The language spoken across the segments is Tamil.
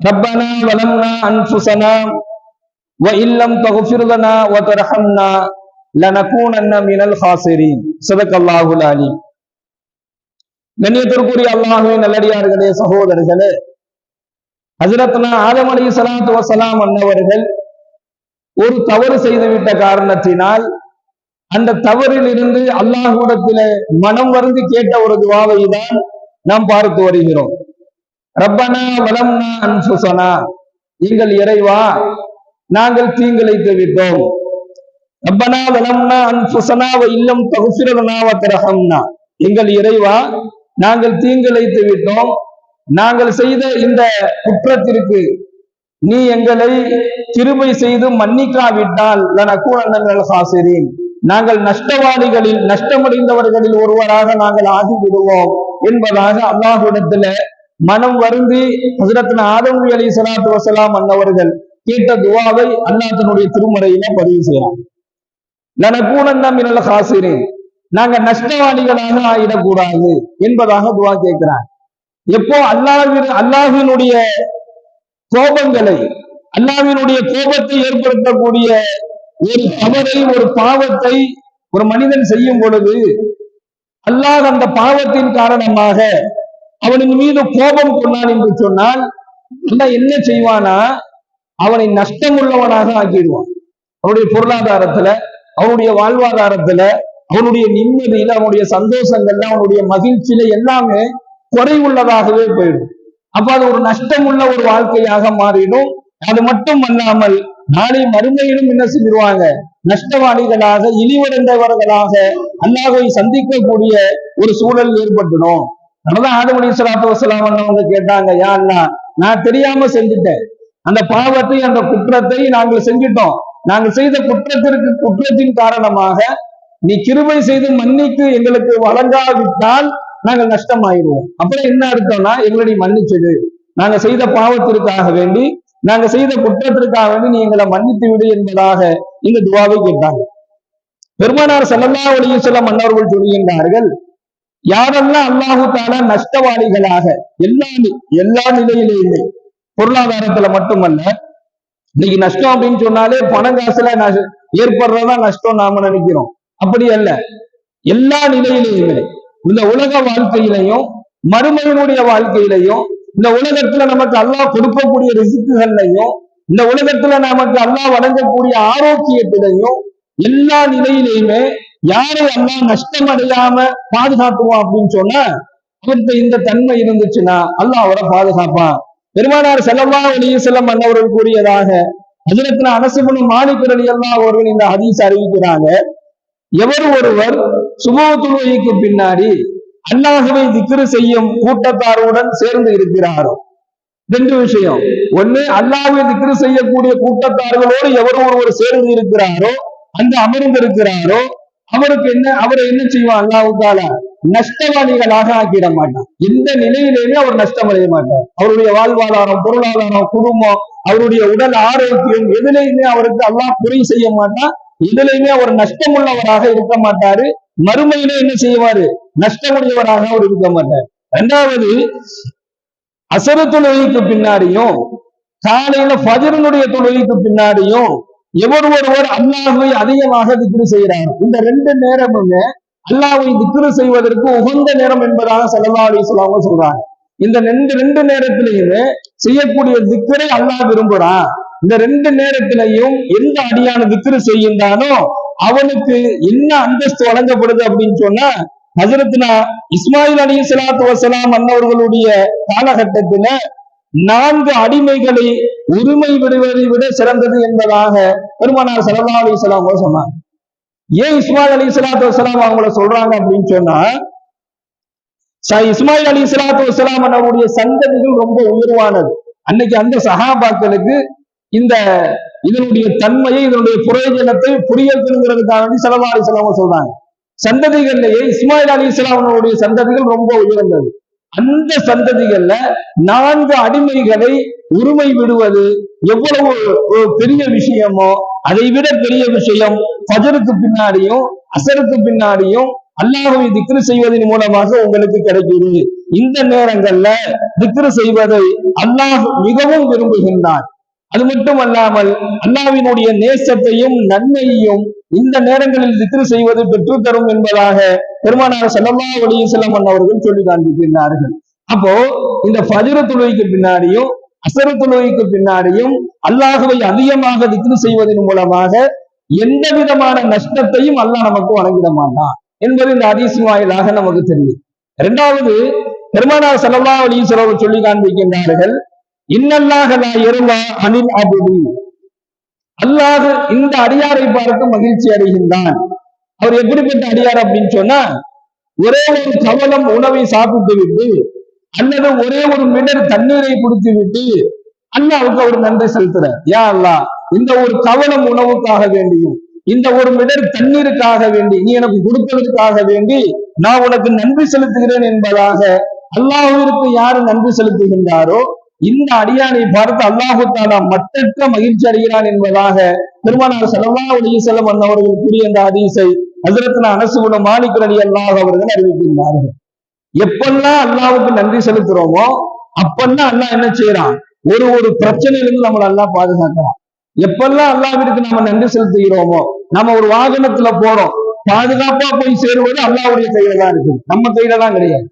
ربنا ظلمنا أنفسنا وإن لم تغفر لنا وترحمنا لنكونن من الخاسرين صدق الله العليم கண்ணியத்திற்குரிய அல்லாஹுவின் நல்லடியார்களே சகோதரர்களே ஹசரத்னா ஆதம் அலி சலாத்து வசலாம் அன்னவர்கள் ஒரு தவறு செய்துவிட்ட காரணத்தினால் அந்த தவறில் இருந்து அல்லாஹுடத்தில மனம் வருந்தி கேட்ட ஒரு துவாவை தான் நாம் பார்த்து வருகிறோம் ரப்பனா வலம்னா அன்புசனா எங்கள் இறைவா நாங்கள் தீங்கிழைத்து விட்டோம். ரப்பனா வலம்னா அன்சுசனா இல்லம் தகுசிரதனா திரகம்னா எங்கள் இறைவா நாங்கள் தீங்கிழைத்து விட்டோம். நாங்கள் செய்த இந்த குற்றத்திற்கு நீ எங்களை கிருபை செய்து மன்னிக்காவிட்டால் லனக்கூடங்கள் ஹாசிரீன். நாங்கள் நஷ்டவாதிகளில் நஷ்டமடைந்தவர்களில் ஒருவராக நாங்கள் ஆகிவிடுவோம் என்பதாக அல்லாஹுடத்துல மனம் வருந்தி ஹசரத்தின ஆதம் அலி சலாத்து வசலாம் அன்னவர்கள் கேட்ட துவாவை அல்லாத்தனுடைய திருமறையில பதிவு செய்யலாம் லனக்கூடந்தம் மினல் ஹாசிரேன். நாங்க நஷ்டவாளிகளாக ஆயிடக்கூடாது என்பதாக துவா கேட்கிறார் எப்போ அல்லாவின் அல்லாஹினுடைய கோபங்களை அல்லாவினுடைய கோபத்தை ஏற்படுத்தக்கூடிய ஒரு தவறை ஒரு பாவத்தை ஒரு மனிதன் செய்யும் பொழுது அல்லாஹ் அந்த பாவத்தின் காரணமாக அவனின் மீது கோபம் கொண்டான் என்று சொன்னால் அல்லாஹ் என்ன செய்வானா? அவனை நஷ்டம் உள்ளவனாக ஆக்கிடுவான். அவனுடைய பொருளாதாரத்துல அவனுடைய வாழ்வாதாரத்துல அவனுடைய நிம்மதியில அவனுடைய சந்தோஷங்கள்ல அவனுடைய மகிழ்ச்சியில எல்லாமே குறைவுள்ளதாகவே போயிடும். அப்ப அது ஒரு நஷ்டம் உள்ள ஒரு வாழ்க்கையாக மாறிடும். அது மட்டும் அல்லாமல் நாளை மறுமையிலும் என்ன செஞ்சிருவாங்க நஷ்டவாளிகளாக இழிவடைந்தவர்களாக அல்லாவை சந்திக்கக்கூடிய ஒரு சூழல் ஏற்பட்டுடும். அதான் ஆதமணி சலாத்து வசலாம் அவங்க கேட்டாங்க யா நான் தெரியாம செஞ்சுட்டேன். அந்த பாவத்தை அந்த குற்றத்தை நாங்கள் செஞ்சிட்டோம். நாங்கள் செய்த குற்றத்திற்கு குற்றத்தின் காரணமாக நீ கிருபை செய்து மன்னித்து எங்களுக்கு வழங்காவிட்டால் நாங்கள் நஷ்டமாயிடுவோம். அப்புறம் என்ன அர்த்தம்னா எங்களுடைய மன்னிச்சது நாங்க செய்த பாவத்திற்காக வேண்டி நாங்க செய்த குற்றத்திற்காக வேண்டி நீ எங்களை மன்னித்து விடு என்பதாக இந்த துவாவை கேட்டாங்க. பெருமானார் செல்லல்லா ஒளிய சில மன்னர்கள் சொல்கின்றார்கள் யாரெல்லாம் அல்லாஹு தாலா நஷ்டவாளிகளாக எல்லா எல்லா நிலையிலேயுமே பொருளாதாரத்துல மட்டுமல்ல இன்னைக்கு நஷ்டம் அப்படின்னு சொன்னாலே பணம் காசுல ஏற்படுறதா நஷ்டம் நாம நினைக்கிறோம். அப்படி அல்ல. எல்லா நிலையிலையுமே இந்த உலக வாழ்க்கையிலையும் மறுமையினுடைய வாழ்க்கையிலையும் இந்த உலகத்துல நமக்கு அல்லாஹ் கொடுக்கக்கூடிய ரிசுக்குகள்லையும் இந்த உலகத்துல நமக்கு அல்லாஹ் வழங்கக்கூடிய ஆரோக்கியத்திலையும் எல்லா நிலையிலையுமே யாரை அல்லா நஷ்டம் அடையாம பாதுகாத்துவோம் அப்படின்னு சொன்னா அவர்கிட்ட இந்த தன்மை இருந்துச்சுன்னா அல்லாஹ் அவரை பாதுகாப்பான். பெருமானார் செல்லமா ஒளிய செல்லம் அன்னவர்கள் கூறியதாக அதிரத்துல அனசுபனும் மாணிப்பிரடி எல்லாம் அவர்கள் இந்த ஹதீஸ் அறிவிக்கிறாங்க. எவர் ஒருவர் சுபவ தொழுகைக்கு பின்னாடி அல்லாஹுவை திக்ரு செய்யும் கூட்டத்தாருடன் சேர்ந்து இருக்கிறாரோ? ரெண்டு விஷயம். ஒண்ணு அல்லாஹுவை திக்ரு செய்யக்கூடிய கூட்டத்தார்களோடு எவர் ஒருவர் சேர்ந்து இருக்கிறாரோ? அங்கு அமர்ந்து இருக்கிறாரோ அவருக்கு என்ன அவரை என்ன செய்வான் அல்லாவுக்கால நஷ்டவாதிகளாக ஆக்கிட மாட்டான். எந்த நிலையிலேயுமே அவர் நஷ்டம் அடைய மாட்டார். அவருடைய வாழ்வாதாரம் பொருளாதாரம் குடும்பம் அவருடைய உடல் ஆரோக்கியம் எதுலையுமே அவருக்கு அல்லாஹ் குறை செய்ய மாட்டான். இதுலையுமே அவர் நஷ்டம் உள்ளவராக இருக்க மாட்டாரு. மறுமையிலே என்ன செய்வாரு? நஷ்டமுடையவராக அவர் இருக்க மாட்டார். இரண்டாவது அசர தொழுகைக்கு பின்னாடியும் காலையில பஜரனுடைய தொழுகைக்கு பின்னாடியும் எவர் ஒருவர் அல்லாஹுவை அதிகமாக திக்ரு செய்கிறார். இந்த ரெண்டு நேரமுமே அல்லாஹை திக்ரு செய்வதற்கு உகந்த நேரம் என்பதாக செலவா அலி சொல்லாம சொல்றாங்க. இந்த ரெண்டு ரெண்டு நேரத்திலையுமே செய்யக்கூடிய திக்கரை அல்லாஹ் விரும்புறான் இந்த ரெண்டு நேரத்திலையும் எந்த அடியான திக்ரு செய்கின்றானோ அவனுக்கு என்ன அந்தஸ்து வழங்கப்படுது அப்படின்னு சொன்னா ஹசரத்னா இஸ்மாயில் அலி சலாத்து வசலாம் அன்னவர்களுடைய காலகட்டத்துல நான்கு அடிமைகளை உரிமை விடுவதை விட சிறந்தது என்பதாக பெருமானார் சலல்லா அலி இஸ்லாம் சொன்னாங்க ஏன் இஸ்மாயில் அலி சலாத்து வசலாம் அவங்கள சொல்றாங்க அப்படின்னு சொன்னா இஸ்மாயில் அலி சலாத்து வசலாம் அவருடைய சந்ததிகள் ரொம்ப உயர்வானது. அன்னைக்கு அந்த சகாபாக்களுக்கு இந்த இதனுடைய தன்மையை இதனுடைய பிரயோஜனத்தை புரியத்துங்கிறதுக்காக வேண்டி செலவா அலிஸ்லாம சொல்றாங்க. சந்ததிகள்லயே இஸ்மாயில் அலி இஸ்லாமனுடைய சந்ததிகள் ரொம்ப உயர்ந்தது. அந்த சந்ததிகள்ல நான்கு அடிமைகளை உரிமை விடுவது எவ்வளவு பெரிய விஷயமோ அதை விட பெரிய விஷயம் பஜருக்கு பின்னாடியும் அசருக்கு பின்னாடியும் அல்லாஹுவை திக்ரு செய்வதன் மூலமாக உங்களுக்கு கிடைக்குது. இந்த நேரங்கள்ல திக்ரு செய்வதை அல்லாஹ் மிகவும் விரும்புகின்றார் அது மட்டும் அல்லாமல் அல்லாவினுடைய நேசத்தையும் நன்மையையும் இந்த நேரங்களில் திக்ரு செய்வது பெற்றுத்தரும் என்பதாக பெருமானார் செல்லமா வழியில் வஸல்லம் அவர்கள் சொல்லி காண்பிக்கின்றார்கள். அப்போ இந்த ஃபஜ்ர் தொழுகைக்கு பின்னாடியும் அசர தொழுகைக்கு பின்னாடியும் அல்லாஹுவை அதிகமாக திக்ரு செய்வதன் மூலமாக எந்த விதமான நஷ்டத்தையும் அல்லாஹ் நமக்கு வழங்கிட மாட்டான் என்பது இந்த அதிசி வாயிலாக நமக்கு தெரியும். இரண்டாவது பெருமானார் செல்லமா வழியில் செலவு சொல்லி காண்பிக்கின்றார்கள் இன்னல்லாக நான் இருந்தா அனில் அபுதி. அல்லாஹ் இந்த அடியாரை பார்த்து மகிழ்ச்சி அடைகின்றான். அவர் எப்படிப்பட்ட அடியார் அப்படின்னு சொன்னா ஒரே ஒரு கவலம் உணவை சாப்பிட்டு விட்டு அல்லது ஒரே ஒரு மிடர் தண்ணீரை குடித்து விட்டு அல்லாவுக்கு அவர் நன்றி செலுத்துறார். ஏன் அல்லாஹ் இந்த ஒரு கவலம் உணவுக்காக வேண்டியும் இந்த ஒரு மிடர் தண்ணீருக்காக வேண்டி நீ எனக்கு கொடுத்ததற்காக வேண்டி நான் உனக்கு நன்றி செலுத்துகிறேன் என்பதாக அல்லாஹிற்கு யாரு நன்றி செலுத்துகின்றாரோ இந்த அடியானை பார்த்து அல்லாஹு தாலா மட்டற்ற மகிழ்ச்சி அடைகிறான் என்பதாக பெருமானார் செலவாவுடைய அலைஹி வஸல்லம் அவர்கள் கூறிய அந்த ஹதீஸை ஹஜரத்னா அனசுகுட மாணிக்கரடி அல்லாஹ் அவர்கள் அறிவிக்கின்றார்கள் எப்பெல்லாம் அல்லாவுக்கு நன்றி செலுத்துறோமோ அப்பெல்லாம் அல்லாஹ் என்ன செய்யறான் ஒரு ஒரு பிரச்சனையிலிருந்து நம்மளை அல்லாஹ் பாதுகாக்கிறான். எப்பெல்லாம் அல்லாவிற்கு நம்ம நன்றி செலுத்துகிறோமோ நம்ம ஒரு வாகனத்துல போறோம் பாதுகாப்பா போய் சேருவது அல்லாஹ்வுடைய கையில தான் இருக்கு நம்ம கையில தான் கிடையாது.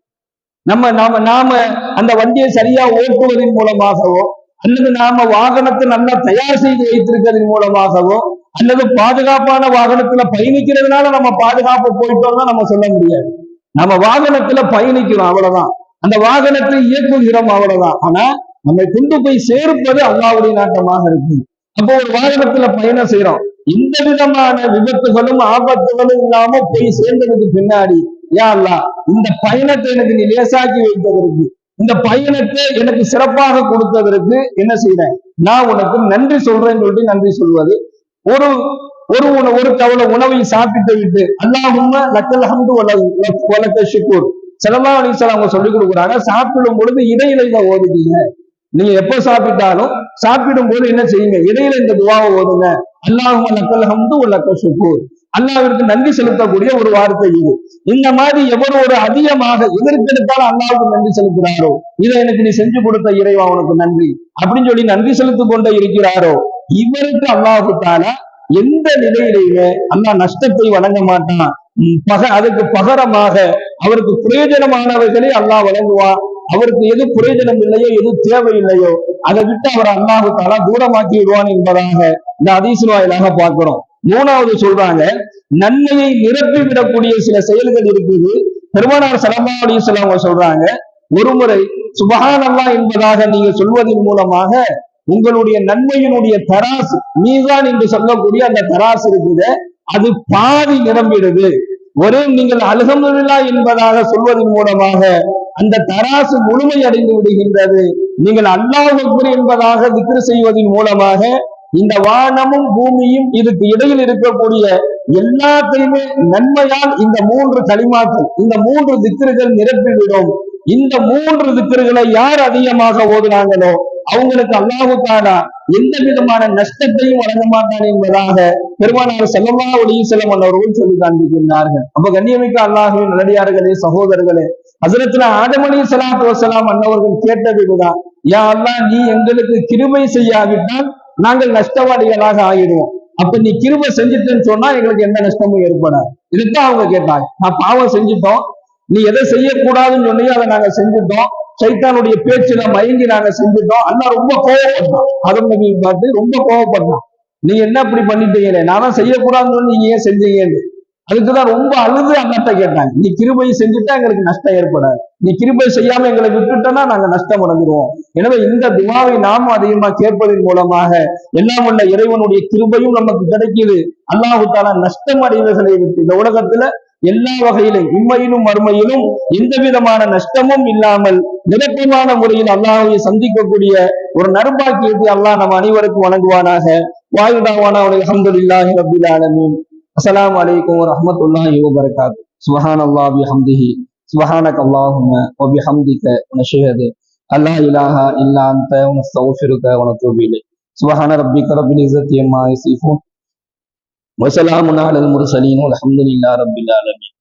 நம்ம நாம நாம அந்த வண்டியை சரியா ஓட்டுவதன் மூலமாகவோ அல்லது நாம வாகனத்தை நல்லா தயார் செய்து வைத்திருக்கிறதன் மூலமாகவோ அல்லது பாதுகாப்பான வாகனத்துல பயணிக்கிறதுனால நம்ம பாதுகாப்பு போயிட்டோம்னா நம்ம சொல்ல முடியாது. நம்ம வாகனத்துல பயணிக்கிறோம் அவ்வளவுதான். அந்த வாகனத்தை இயக்குகிறோம் அவ்வளவுதான். ஆனா நம்மை கொண்டு போய் சேர்ப்பது அல்லாவுடைய நாட்டமாக இருக்கு. அப்போ ஒரு வாகனத்துல பயணம் செய்யறோம் எந்த விதமான விபத்துகளும் ஆபத்துகளும் இல்லாம போய் சேர்ந்ததுக்கு பின்னாடி யா அல்லா இந்த பயணத்தை எனக்கு நீ லேசாக்கி வைத்ததற்கு இந்த பயணத்தை எனக்கு சிறப்பாக கொடுத்ததற்கு என்ன செய்யறேன் நான் உனக்கு நன்றி சொல்றேன்னு சொல்லிட்டு நன்றி சொல்வது. ஒரு ஒரு உணவு ஒரு கவலை உணவை சாப்பிட்டு விட்டு அல்லாஹும் லக்கல் ஹம்து வல- வலக்க ஷுக்கூர். ஸல்லல்லாஹு அலைஹி அவங்க சொல்லிக் கொடுக்குறாங்க சாப்பிடும் பொழுது இடையில இதை ஓதுவீங்க. நீங்க எப்ப சாப்பிட்டாலும் சாப்பிடும் போது என்ன செய்யுங்க? இடையில இந்த துவாவை ஓதுங்க. அல்லாஹும் லக்கல் ஹம்து வலக்க ஷுக்கூர். அல்லாவிற்கு நன்றி செலுத்தக்கூடிய ஒரு வார்த்தை இது. இந்த மாதிரி எவர் ஒரு அதிகமாக எதற்கெடுத்தாலும் அல்லாவுக்கு நன்றி செலுத்துறாரோ இதை எனக்கு நீ செஞ்சு கொடுத்த இறைவா உனக்கு நன்றி. அப்படின்னு சொல்லி நன்றி செலுத்திக் கொண்டே இருக்கிறாரோ? இவருக்கு அல்லாஹு தாலா எந்த நிலையிலேயுமே அண்ணா நஷ்டத்தை வழங்க மாட்டான். பக அதுக்கு பகரமாக அவருக்கு பிரயோஜனமானவைகளை அல்லாஹ் வழங்குவான். அவருக்கு எது பிரயோஜனம் இல்லையோ எது தேவையில்லையோ அதை விட்டு அவர் அல்லாஹு தாலா தூரமாக்கி விடுவான் என்பதாக இந்த அதிசல் வாயிலாக பார்க்கிறோம். மூணாவது சொல்றாங்க நன்மையை நிரப்பி விடக்கூடிய சில செயல்கள் இருக்குது. பெருமானார் சலமா அலிஸ்லாம் அவங்க சொல்றாங்க ஒருமுறை சுபகானல்லா என்பதாக நீங்க சொல்வதன் மூலமாக உங்களுடைய நன்மையினுடைய தராசு மீதான் என்று சொல்லக்கூடிய அந்த தராசு இருக்குது அது பாதி நிரம்பிடுது. ஒரே நீங்கள் அல்ஹம்துலில்லா என்பதாக சொல்வதன் மூலமாக அந்த தராசு முழுமை அடைந்து விடுகின்றது. நீங்கள் அல்லாஹ் என்பதாக திக்ரு செய்வதன் மூலமாக இந்த வானமும் பூமியும் இதுக்கு இடையில் இருக்கக்கூடிய எல்லாத்தையுமே நன்மையால் இந்த மூன்று களிமாக்கள் இந்த மூன்று திக்கர்கள் நிரப்பிவிடும். இந்த மூன்று திக்கர்களை யார் அதிகமாக ஓதுனாங்களோ அவங்களுக்கு அல்லாஹு தாலா எந்த விதமான நஷ்டத்தையும் வழங்க மாட்டான் என்பதாக பெருமானார் செல்லமா ஒளியும் செல்லம் அவர்கள் சொல்லி காண்பிக்கின்றார்கள். அப்ப கண்ணியமிக்க அல்லாஹுவின் நல்லடியார்களே சகோதரர்களே அதுல ஆதமணி சலாத்து வசலாம் அன்னவர்கள் கேட்டது இதுதான் யா அல்லாஹ் நீ எங்களுக்கு கிருமை செய்யாவிட்டால் நாங்கள் நஷ்டவாளிகளாக ஆகிடுவோம். அப்ப நீ கிருப செஞ்சுட்டேன்னு சொன்னா எங்களுக்கு எந்த நஷ்டமும் ஏற்படாது. இதுதான் அவங்க கேட்டாங்க. நான் பாவம் செஞ்சுட்டோம். நீ எதை செய்யக்கூடாதுன்னு சொன்னியோ அதை நாங்க செஞ்சுட்டோம். சைத்தானுடைய பேச்சுல மயங்கி நாங்க செஞ்சுட்டோம். அண்ணா ரொம்ப கோவப்பட்டான். அதம் பார்த்து ரொம்ப கோவப்பட்டான். நீ என்ன இப்படி பண்ணிட்டீங்களே? நான் தான் செய்யக்கூடாதுன்னு நீங்க ஏன் செஞ்சீங்கன்னு? அதுக்குதான் ரொம்ப அழுது அண்ணத்தை கேட்டாங்க. நீ கிருபையை செஞ்சுட்டா எங்களுக்கு நஷ்டம் ஏற்படாது. நீ கிருபை செய்யாம எங்களை விட்டுட்டோம்னா நாங்க நஷ்டம் அடைஞ்சிருவோம். எனவே இந்த துவாவை நாமும் அதிகமா கேட்பதன் மூலமாக எல்லாம் உள்ள இறைவனுடைய கிருபையும் நமக்கு கிடைக்குது. அல்லாஹு தாலா நஷ்டம் அடைவர்களை விட்டு இந்த உலகத்துல எல்லா வகையிலும் உண்மையிலும் மறுமையிலும் எந்த விதமான நஷ்டமும் இல்லாமல் நிரப்பமான முறையில் அல்லாஹை சந்திக்கக்கூடிய ஒரு நற்பாக்கியத்தை அல்லாஹ் நம்ம அனைவருக்கும் வழங்குவானாக. வாயுதாவானா அல்ஹம்துலில்லாஹி ரப்பில் ஆலமீன். السلام عليكم ورحمة الله وبركاته. سبحان الله بحمده. سبحانك اللهم وبحمدك ونشهد أن لا إله إلا أنت ونستغفرك ونتوب إليك. سبحان ربك رب العزة عما يصفون. وسلام على المرسلين والحمد لله رب العالمين.